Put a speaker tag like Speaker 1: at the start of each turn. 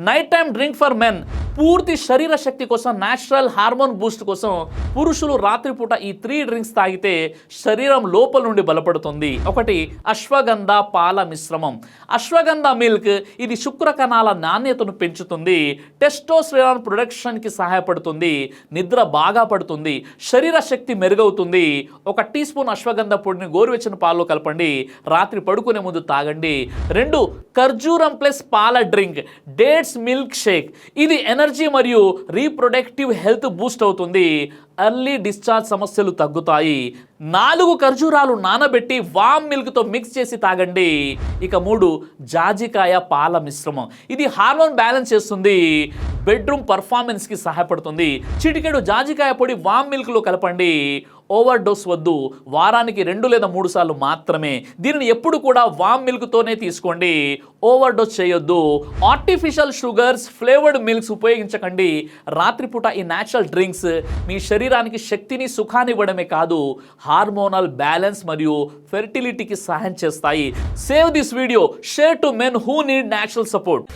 Speaker 1: Night time drink for men పూర్తి శరీర శక్తి కోసం న్యాచురల్ హార్మోన్ బూస్ట్ కోసం పురుషులు రాత్రిపూట ఈ త్రీ డ్రింక్స్ తాగితే శరీరం లోపల నుండి బలపడుతుంది. ఒకటి అశ్వగంధ పాల మిశ్రమం. అశ్వగంధ మిల్క్ ఇది శుక్ర కణాల నాణ్యతను పెంచుతుంది. టెస్టోస్టెరాన్ ప్రొడక్షన్కి సహాయపడుతుంది. నిద్ర బాగా పడుతుంది. శరీర శక్తి మెరుగవుతుంది. ఒక టీ స్పూన్ అశ్వగంధ పొడిని గోరువెచ్చని పాలలో కలపండి. రాత్రి పడుకునే ముందు తాగండి. రెండు ఖర్జూరం ప్లస్ పాల డ్రింక్ డేట్స్ మిల్క్ షేక్ ఇది ఎనర్జీ మరియు రీప్రొడక్టివ్ హెల్త్ బూస్ట్ అవుతుంది. ఎర్లీ డిశ్చార్జ్ సమస్యలు తగ్గుతాయి. నాలుగు ఖర్జూరాలు నానబెట్టి వామ్ మిల్క్తో మిక్స్ చేసి తాగండి. ఇక మూడు జాజికాయ పాల మిశ్రమం. ఇది హార్మోన్ బ్యాలెన్స్ చేస్తుంది. బెడ్రూమ్ పర్ఫార్మెన్స్కి సహాయపడుతుంది. చిటికెడు జాజికాయ పొడి వామ్ మిల్క్లో కలపండి. ఓవర్ డోస్ వద్దు. వారానికి రెండు లేదా మూడు సార్లు మాత్రమే. దీనిని ఎప్పుడు కూడా వామ్ మిల్క్తోనే తీసుకోండి. ఓవర్ డోస్ చేయొద్దు. ఆర్టిఫిషియల్ షుగర్స్ ఫ్లేవర్డ్ మిల్క్స్ ఉపయోగించకండి. రాత్రిపూట ఈ న్యాచురల్ డ్రింక్స్ మీ శరీరానికి శక్తిని సుఖాన్ని ఇవ్వడమే కాదు హార్మోనల్ బ్యాలెన్స్ మరియు ఫెర్టిలిటీకి సహాయం చేస్తాయి. Save this video. Share to men who need natural support.